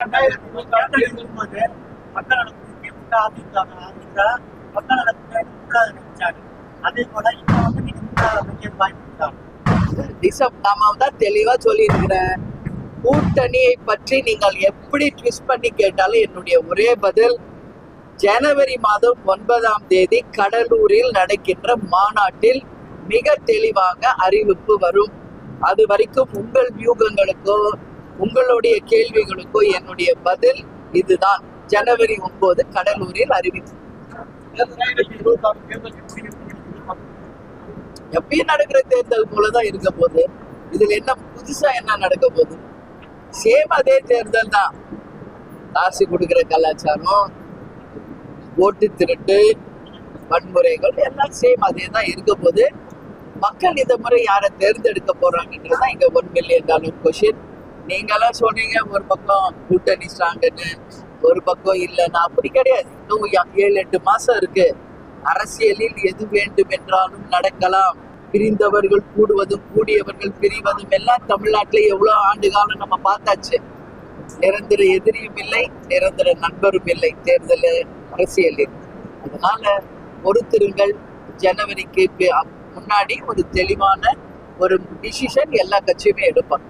ரெண்டாயிரத்தி இருபத்தி மக்கள் மக்கள் நினைச்சாங்க அதே போல இப்ப வந்து நீங்க வைக்க வாய்ப்பு டிசப் நாம தான் தெளிவா சொல்லியிருக்கிறேன். கூட்டணியை பற்றி நீங்கள் எப்படி ட்விஸ்ட் பண்ணி கேட்டாலும் என்னுடைய ஒரே பதில் ஜனவரி மாதம் ஒன்பதாம் தேதி கடலூரில் நடக்கின்ற மாநாட்டில் மிக தெளிவாக அறிவிப்பு வரும். அது வரைக்கும் உங்கள் வியூகங்களுக்கோ உங்களுடைய கேள்விகளுக்கோ என்னுடைய பதில் இதுதான். ஜனவரி ஒன்பது கடலூரில் அறிவிப்பு. எப்பயும் நடக்கிற தேர்தல் போலதான் இருக்க போகுது. இதுல என்ன புதுசா என்ன நடக்க போகுது? சேம் அதே தேர்தல் தான். காசு கொடுக்கிற கலாச்சாரம் ஓட்டு திருட்டு வன்முறைகள் எல்லாம் சேம் அதே தான் இருக்க போது மக்கள் இந்த முறை யாரை தேர்ந்தெடுக்க போறாங்கன்றது தான் இங்க ஒன் மில்லியன் டாலர் கொஷின் நீங்களாம் சொன்னீங்க ஒரு பக்கம் கூட்டணி ஸ்ட்ராங்குன்னு ஒரு பக்கம் இல்லைன்னா அப்படி கிடையாது. இன்னும் ஏழு எட்டு மாசம் இருக்கு. அரசியலில் எது வேண்டும் என்றாலும் நடக்கலாம். பிரிந்தவர்கள் கூடுவதும் கூடியவர்கள் பிரிவதும் எல்லாம் தமிழ்நாட்டில் எவ்வளவு ஆண்டு காலம் நம்ம பார்த்தாச்சு. நிரந்தர எதிரியும் இல்லை நிரந்தர நண்பரும் இல்லை தேர்தல் அரசியலில். அதனால பொறுத்திருங்கள். ஜனவரிக்கு முன்னாடி ஒரு தெளிவான ஒரு டிசிஷன் எல்லா கட்சியுமே எடுப்பாங்க.